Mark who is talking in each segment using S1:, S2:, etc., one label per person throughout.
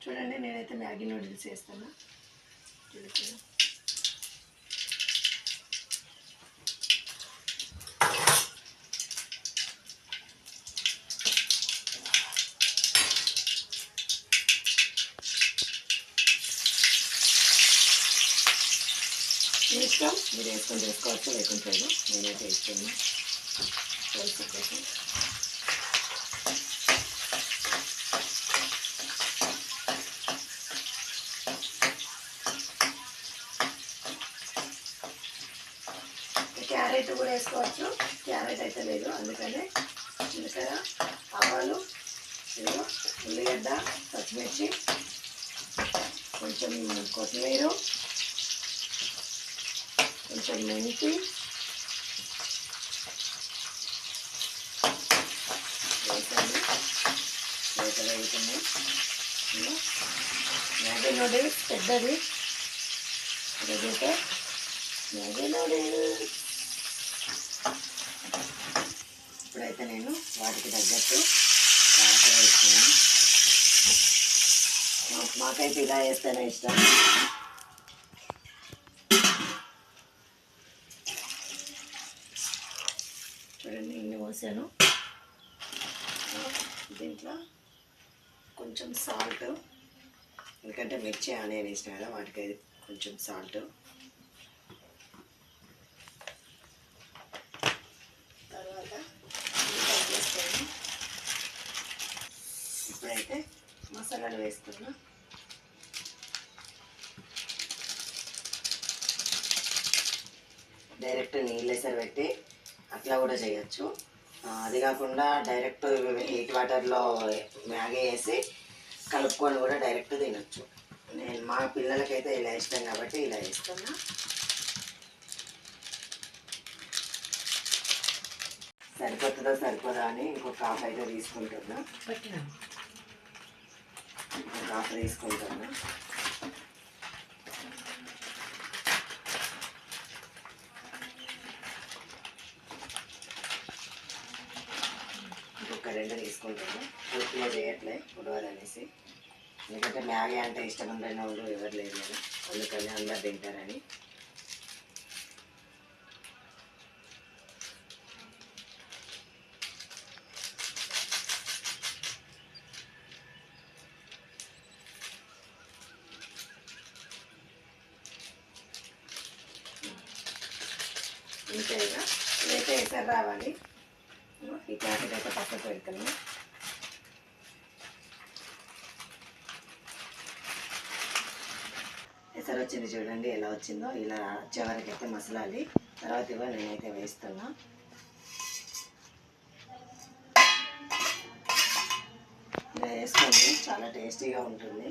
S1: చూడండి నేనైతే Maggi noodles వేస్తున్నా చూడండి. మీ ఇష్టం మీరు వేసుకొని చేసుకోవచ్చు లేకుంటే నేనైతే వేస్తున్నా పులుసు కోసం క్యారెట్ కూడా వేసుకోవచ్చు. క్యారెట్ అయితే లేదు అందుకనే జీలకర్ర ఆవాలు ఇదిగో ఉల్లిగడ్డ పచ్చిమిర్చి కొంచెం కొత్తిమీర కొంచెం మెంతి వేసండి వేసలు వేస్తున్నాయి మ్యాగీ నూడిల్స్ పెద్దది. Regulator Maggi noodles. ఇప్పుడైతే నేను వాటికి తగ్గట్టు వాటర్ వేస్తున్నాను మాకైతే ఇలా వేస్తేనే ఇష్టం. చూడండి ఇన్ని పోసాను. దీంట్లో కొంచెం సాల్ట్ ఎందుకంటే మిర్చి ఆనియన్ వేసిన కదా వాటికి కొంచెం సాల్ట్ తర్వాత ఇది కట్ చేస్తాను ఇప్పుడైతే మసాలాలు వేసుకున్నా డైరెక్ట్ నీళ్ళేసరి పెట్టి అట్లా కూడా చేయొచ్చు అది కాకుండా డైరెక్ట్ హీట్ వాటర్లో మ్యాగీ వేసి కలుపుకొని కూడా డైరెక్ట్ తినొచ్చు నేను మా పిల్లలకైతే ఇలా ఇష్టం కాబట్టి ఇలా ఇస్తున్నా సరిపోతుందో సరిపోదా అని ఇంకొక హాఫ్ అయితే తీసుకుంటున్నా ఇంకొక వేసుకుంటాను. ఇంకొక రెండు తీసుకుంటాను పూర్తిగా చేయట్లే ఉడవాలనేసి ఎందుకంటే మ్యాగీ అంటే ఇష్టం ఉండని వాళ్ళు ఎవరు లేరు అందుకని అందరు తింటారని. ఇంతేగా ఇదైతే ఎసరు రావాలి. ఈ ప్యాకెట్ అయితే పక్కకు పెడుతున్నాం ఎసరు వచ్చింది చూడండి ఎలా వచ్చిందో ఇలా వచ్చేవరకు మసలాలి. తర్వాత ఇవ్వ నేనైతే వేస్తున్నా. ఇలా వేసుకోండి చాలా టేస్టీగా ఉంటుంది.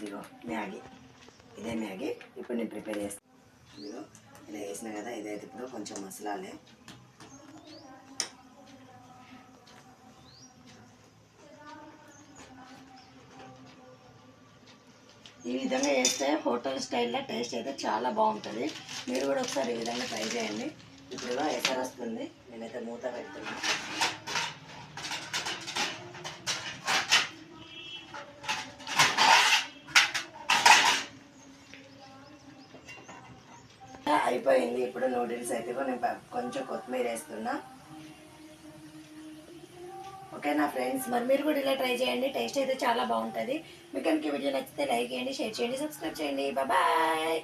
S1: ఇదిగో మ్యాగీ. ఇదే మ్యాగీ. ఇప్పుడు నేను ప్రిపేర్ చేస్తాను ఇదిగో ఇలా వేసిన కదా ఇదైతే ఇప్పుడు కొంచెం మసలాలే. ఈ విధంగా వేస్తే హోటల్ స్టైల్లో టేస్ట్ అయితే చాలా బాగుంటుంది. మీరు కూడా ఒకసారి ఈ విధంగా ట్రై చేయండి. ఇప్పుడు ఎసరు వస్తుంది. నేనైతే మూత పెడుతున్నాను అయిపోయింది. ఇప్పుడు నూడిల్స్ అయితే నేను కొంచెం కొత్తిమీర వేస్తున్నా. ఓకేనా ఫ్రెండ్స్ మరి మీరు కూడా ఇలా ట్రై చేయండి. టేస్ట్ అయితే చాలా బాగుంటుంది. మీకు కనుక వీడియో నచ్చితే లైక్ చేయండి షేర్ చేయండి సబ్స్క్రైబ్ చేయండి. బాయ్.